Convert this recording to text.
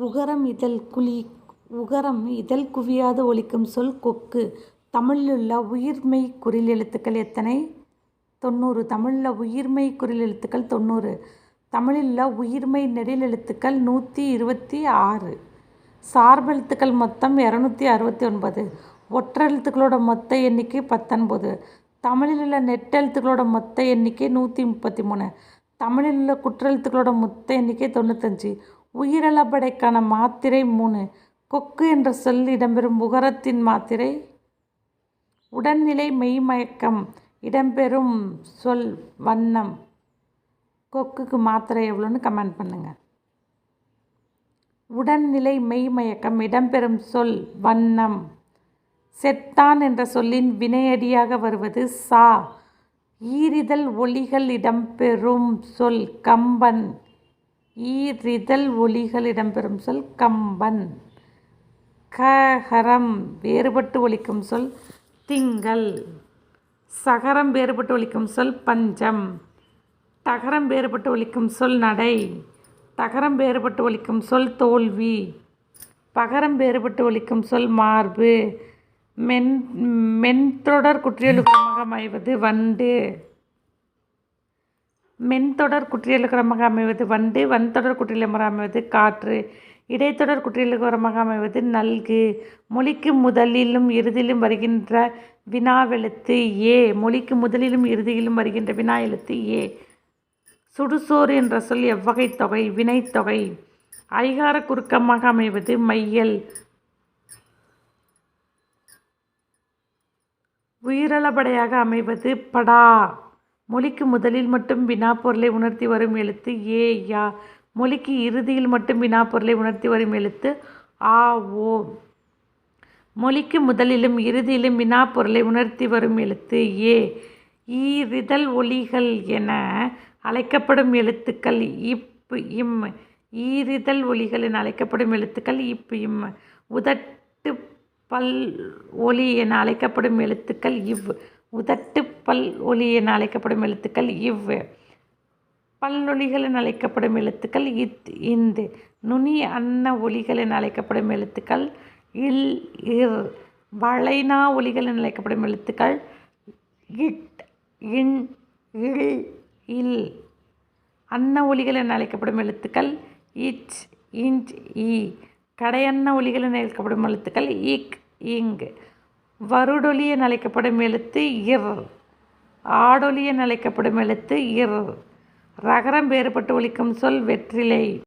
உகரம் இதழ் குழி உகரம் இதழ் குவியாது ஒலிக்கும் சொல் கொக்கு. தமிழிலுள்ள உயிர்மை குறில் எழுத்துக்கள் எத்தனை? தொண்ணூறு. தமிழில் உயிர்மெய் குறில் எழுத்துக்கள் தொண்ணூறு. தமிழில் உயிர்மெய் நெடில் எழுத்துக்கள் நூற்றி இருபத்தி ஆறு. சார்பெழுத்துக்கள் மொத்தம் இரநூத்தி அறுபத்தி ஒன்பது ஒற்றெழுத்துக்களோட மொத்த எண்ணிக்கை பத்தொன்பது. தமிழிலுள்ள நெட்டெழுத்துக்களோட மொத்த எண்ணிக்கை நூற்றி முப்பத்தி மூணு தமிழில் தமிழிலுள்ள குற்றெழுத்துக்களோட மொத்த எண்ணிக்கை தொண்ணூத்தஞ்சு. உயிரளப்படைக்கான மாத்திரை மூணு. கொக்கு என்ற சொல் இடம்பெறும் உகரத்தின் மாத்திரை. உடன்நிலை மெய்மயக்கம் இடம்பெறும் சொல் வண்ணம். கொக்குக்கு மாத்திரை எவ்வளோன்னு கமெண்ட் பண்ணுங்கள் உடன்நிலை மெய்மயக்கம் இடம்பெறும் சொல் வண்ணம். செத்தான் என்ற சொல்லின் வினையடியாக வருவது சா. ஈரிதழ் ஒளிகள் இடம்பெறும் சொல் கம்பன். ஈரிதழ் ஒலிகள் இடம்பெறும் சொல் கம்பன். கஹரம் வேறுபட்டு ஒலிக்கும் சொல் திங்கள். சகரம் வேறுபட்டு ஒலிக்கும் சொல் பஞ்சம். தகரம் வேறுபட்டு ஒலிக்கும் சொல் நடை. தகரம் வேறுபட்டு ஒலிக்கும் சொல் தோல்வி. பகரம் வேறுபட்டு ஒலிக்கும் சொல் மார்பு. மென் மென்தொடர் குற்றியலுக்கமாக அமைவது வண்டு. மென்தொடர் குற்றியலுகரமாக அமைவது வண்டு. வன்தொடர் குற்றியலுகரமாக அமைவது காற்று. இடைத்தொடர் குற்றியலுகரமாக அமைவது நல்கு. மொழிக்கு முதலிலும் இறுதியிலும் வருகின்ற வினாவெழுத்து ஏ. மொழிக்கு முதலிலும் இறுதியிலும் வருகின்ற வினா எழுத்து ஏ. சுடுசோறு என்ற சொல் எவ்வகைத் தொகை? வினைத்தொகை. ஐகாரக் குறுக்கமாக அமைவது மையல். உயிரளபடையாக அமைவது படா. மொழிக்கு முதலில் மட்டும் வினாப்பொருளை உணர்த்தி வரும் எழுத்து ஏ யா. மொழிக்கு இறுதியில் மட்டும் வினாப்பொருளை உணர்த்தி வரும் எழுத்து ஆ ஓ. மொழிக்கு முதலிலும் இறுதியிலும் வினாப்பொருளை உணர்த்தி வரும் எழுத்து ஏ. ஈரிதழ் ஒலிகள் என அழைக்கப்படும் எழுத்துக்கள் இப் இம். ஈரிதழ் ஒலிகள் என அழைக்கப்படும் எழுத்துக்கள் இப் இம். உதட்டு பல் ஒலி என அழைக்கப்படும் எழுத்துக்கள் இவ். உதட்டு பல் ஒலி என அழைக்கப்படும் எழுத்துக்கள் இவ். பல்லொலிகள் என அழைக்கப்படும் எழுத்துக்கள் இத் இந்து நுனி அன்ன ஒலிகள் என அழைக்கப்படும் எழுத்துக்கள் இல் இர். வளைனா ஒலிகள் என அழைக்கப்படும் எழுத்துக்கள் இட் இன் இல் இல். அன்ன ஒலிகள் என அழைக்கப்படும் எழுத்துக்கள் இச் இஞ்ச் இ. கடையன்ன ஒலிகள் என அழைக்கப்படும் எழுத்துக்கள் இக் இங். வருடொலி என அழைக்கப்படும் எழுத்து இர். ஆடொலி என அழைக்கப்படும் எழுத்து இர். ரகரம் வேறுபட்டு ஒலிக்கும் சொல் வெற்றிலை.